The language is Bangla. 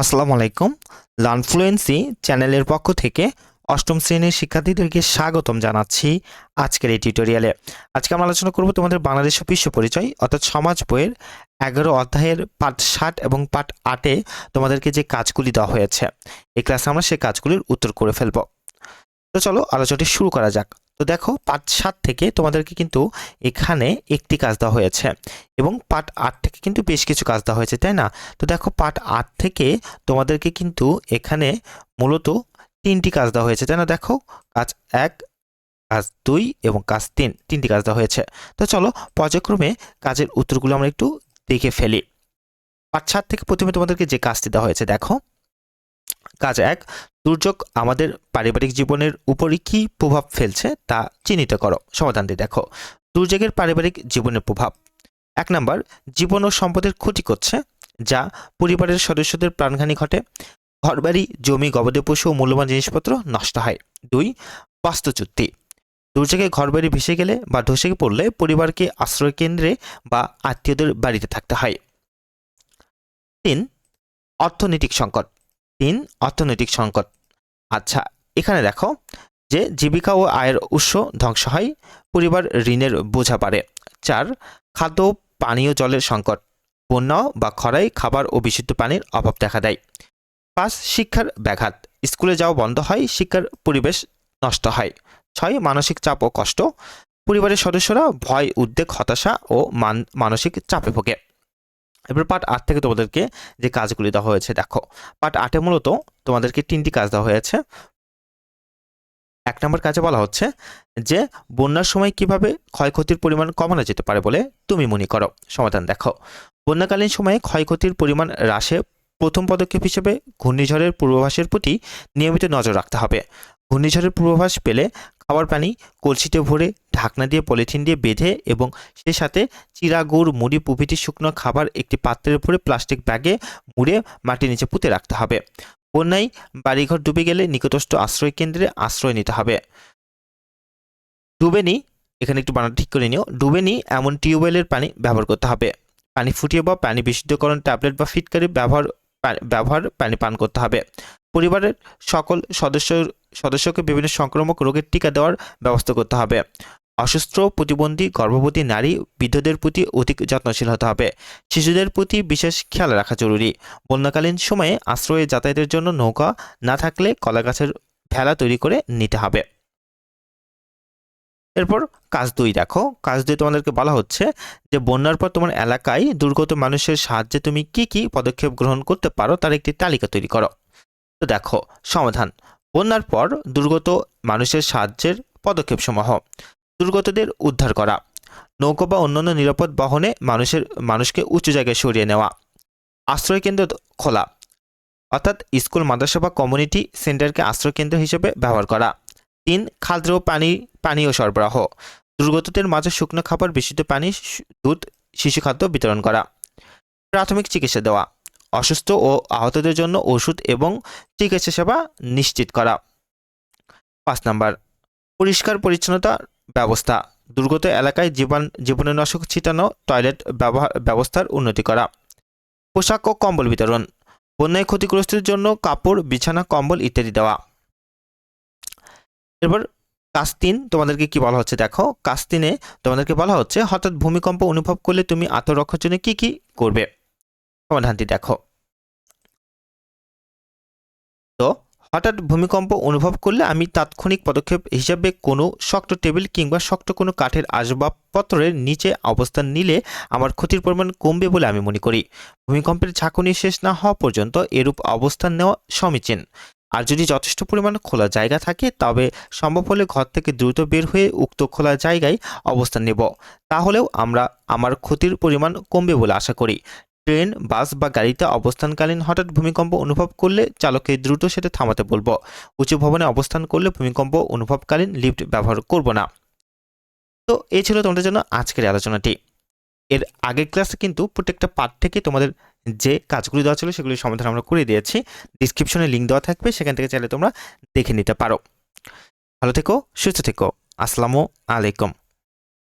আসসালামু আলাইকুম। লার্নফ্লুয়েন্সি চ্যানেলের পক্ষ থেকে অষ্টম শ্রেণির শিক্ষার্থীদেরকে স্বাগতম জানাচ্ছি আজকের এই টিউটোরিয়ালে। আজকে আমরা আলোচনা করব তোমাদের বাংলাদেশ বিশ্ব পরিচয়, অর্থাৎ সমাজ বইয়ের এগারো অধ্যায়ের পাঠ ষাট এবং পাঠ আটে তোমাদেরকে যে কাজগুলি দেওয়া হয়েছে, এই ক্লাসে আমরা সেই কাজগুলির উত্তর করে ফেলব। তো চলো আলোচনাটি শুরু করা যাক। তো দেখো পাঠ সাত থেকে তোমাদেরকে কিন্তু এখানে একটি কাজ দেওয়া হয়েছে এবং পার্ট আট থেকে কিন্তু বেশ কিছু কাজ দেওয়া হয়েছে, তাই না? তো দেখো পার্ট আট থেকে তোমাদেরকে কিন্তু এখানে মূলত তিনটি কাজ দেওয়া হয়েছে, তাই না? দেখো কাজ এক, কাজ দুই এবং কাজ তিন, তিনটি কাজ দেওয়া হয়েছে। তো চলো পর্যায়ক্রমে কাজের উত্তরগুলো আমরা একটু দেখে ফেলি। পার্ট সাত থেকে প্রথমে তোমাদেরকে যে কাজটি দেওয়া হয়েছে, দেখো। কাজ এক দুর্যোগ আমাদের পারিবারিক জীবনের উপরই কী প্রভাব ফেলছে তা চিহ্নিত করো সমাধানটি দেখো। দুর্যোগের পারিবারিক জীবনের প্রভাব। এক নম্বর, জীবন ও সম্পদের ক্ষতি করছে, যা পরিবারের সদস্যদের প্রাণহানি ঘটে। ঘরবাড়ি, জমি গবাদি পশু ও মূল্যবান জিনিসপত্র নষ্ট হয়। দুই, বাস্তুচ্যুতি। দুর্যোগে ঘরবাড়ি ভেসে গেলে বা ধসে পড়লে পরিবারকে আশ্রয় কেন্দ্রে বা আত্মীয়দের বাড়িতে থাকতে হয়। তিন, অর্থনৈতিক সংকট। তিন, অর্থনৈতিক সংকট। আচ্ছা এখানে দেখো যে জীবিকা ও আয়ের উৎস ধ্বংস হয়, পরিবার ঋণের বোঝা বাড়ে। চার, খাদ্য পানীয় জলের সংকট। বন্যা বা খরায় খাবার ও বিশুদ্ধ পানির অভাব দেখা দেয়। পাঁচ, শিক্ষার ব্যাঘাত। স্কুলে যাওয়া বন্ধ হয়, শিক্ষার পরিবেশ নষ্ট হয়। ছয়, মানসিক চাপ ও কষ্ট। পরিবারের সদস্যরা ভয়, উদ্বেগ, হতাশা ও মান, মানসিক চাপে ভোগে। এবার পার্ট আট থেকে তোমাদেরকে যে কাজগুলি দেওয়া হয়েছে, দেখো। পার্ট আটে মূলত তোমাদেরকে তিনটি কাজ দেওয়া হয়েছে। এক নম্বর কাজে বলা হচ্ছে যে, বন্যার সময় কীভাবে ক্ষয়ক্ষতির পরিমাণ কমানো যেতে পারে বলে তুমি মনে করো? সমাধান দেখো। বন্যাকালীন সময়ে ক্ষয়ক্ষতির পরিমাণ হ্রাসে প্রথম পদক্ষেপ হিসেবে ঘূর্ণিঝড়ের পূর্বাভাসের প্রতি নিয়মিত নজর রাখতে হবে। ঘূর্ণিঝড়ের পূর্বাভাস পেলে খাবার পানি, কলসিতে ভরে ঢাকনা দিয়ে পলিথিন দিয়ে বেঁধে এবং সে সাথে চিরা, গুড়, মুড়ি প্রভৃতি শুকনো খাবার একটি পাত্রের উপরে প্লাস্টিক ব্যাগে মুড়ে মাটির নিচে পুঁতে রাখতে হবে। বন্যায় বাড়িঘর ডুবে গেলে নিকটস্থ আশ্রয় কেন্দ্রে আশ্রয় নিতে হবে। ডুবেনি এখানে একটু বানান ঠিক করে নিও। ডুবেনি এমন টিউবওয়েলের পানি ব্যবহার করতে হবে। পানি ফুটিয়ে বা পানি বিশুদ্ধকরণ ট্যাবলেট বা ফিটকারি ব্যবহার ব্যবহার পানি পান করতে হবে। পরিবারের সকল সদস্য সদস্যকে বিভিন্ন সংক্রামক রোগের টিকা দেওয়ার ব্যবস্থা করতে হবে। অসুস্থ, প্রতিবন্ধী, গর্ভবতী নারী, বৃদ্ধদের প্রতি অধিক যত্নশীল হতে হবে। শিশুদের প্রতি বিশেষ খেয়াল রাখা জরুরি। বন্যাকালীন সময়ে আশ্রয়ে যাতায়াতের জন্য নৌকা না থাকলে কলা গাছের ভেলা তৈরি করে নিতে হবে। এরপর কাজ দুই দেখো। কাজ দুই তোমাদেরকে বলা হচ্ছে যে, বন্যার পর তোমার এলাকায় দুর্গত মানুষের সাহায্যে তুমি কি কি পদক্ষেপ গ্রহণ করতে পারো তার একটি তালিকা তৈরি করো। তো দেখো, সমাধান। বন্যার পর দুর্গত মানুষের সাহায্যের পদক্ষেপ সমূহ দুর্গতদের উদ্ধার করা। নৌকো বা অন্যান্য নিরাপদ বহনে মানুষের, মানুষকে উঁচু জায়গায় সরিয়ে নেওয়া। আশ্রয় কেন্দ্র খোলা। অর্থাৎ স্কুল, মাদ্রাসা বা কমিউনিটি সেন্টারকে আশ্রয় কেন্দ্র হিসেবে ব্যবহার করা। তিন খাদ্য ও পানি, পানীয় সরবরাহ। দুর্গতদের মাঝে শুকনো খাবার, বিশুদ্ধ পানি দুধ শিশু খাদ্য বিতরণ করা। প্রাথমিক চিকিৎসা দেওয়া। অসুস্থ ও আহতদের জন্য ওষুধ এবং চিকিৎসা সেবা নিশ্চিত করা। পাঁচ নাম্বার, পরিষ্কার পরিচ্ছন্নতা ব্যবস্থা। দুর্গত এলাকায় জীবাণ জীবাণুনাশক ছিটানো টয়লেট ব্যবহার, ব্যবস্থার উন্নতি করা। পোশাক ও কম্বল বিতরণ। বন্যায় ক্ষতিগ্রস্তের জন্য কাপড়, বিছানা, কম্বল ইত্যাদি দেওয়া। এরপর কাজ তিন তোমাদেরকে কি বলা হচ্ছে দেখো? কাজ তিনে তোমাদেরকে বলা হচ্ছে, হঠাৎ ভূমিকম্প অনুভব করলে তুমি আত্মরক্ষার জন্য কী কী করবে? সমাধানটি দেখো। তো হঠাৎ ভূমিকম্প অনুভব করলে আমি তাৎক্ষণিক পদক্ষেপ হিসাবে কোনো শক্ত টেবিল কিংবা শক্ত কোনো কাঠের আসবাবপত্রের নিচে অবস্থান নিলে আমার ক্ষতির পরিমাণ কমবে বলে আমি মনে করি। ভূমিকম্পের ঝাঁকুনি শেষ না হওয়া পর্যন্ত এরূপ অবস্থান নেওয়া সমীচীন। আর যদি যথেষ্ট পরিমাণ খোলা জায়গা থাকে, তবে সম্ভব হলে ঘর থেকে দ্রুত বের হয়ে উক্ত খোলা জায়গায় অবস্থান নেব। তাহলেও আমরা আমার ক্ষতির পরিমাণ কমবে বলে আশা করি। ট্রেন, বাস বা গাড়িতে অবস্থানকালীন হঠাৎ ভূমিকম্প অনুভব করলে চালককে দ্রুত সেটা থামাতে বলব। উঁচু ভবনে অবস্থান করলে ভূমিকম্প অনুভবকালীন লিফট ব্যবহার করব না। তো এই ছিল তোমাদের জন্য আজকের আলোচনাটি। এর আগের ক্লাসে কিন্তু প্রত্যেকটা পার্ট থেকে তোমাদের যে কাজগুলি দেওয়া ছিল সেগুলির সমাধান আমরা করে দিয়েছি। ডিসক্রিপশনে লিঙ্ক দেওয়া থাকবে, সেখান থেকে চাইলে তোমরা দেখে নিতে পারো। ভালো থেকো, সুস্থ থেকো। আসসালামু আলাইকুম।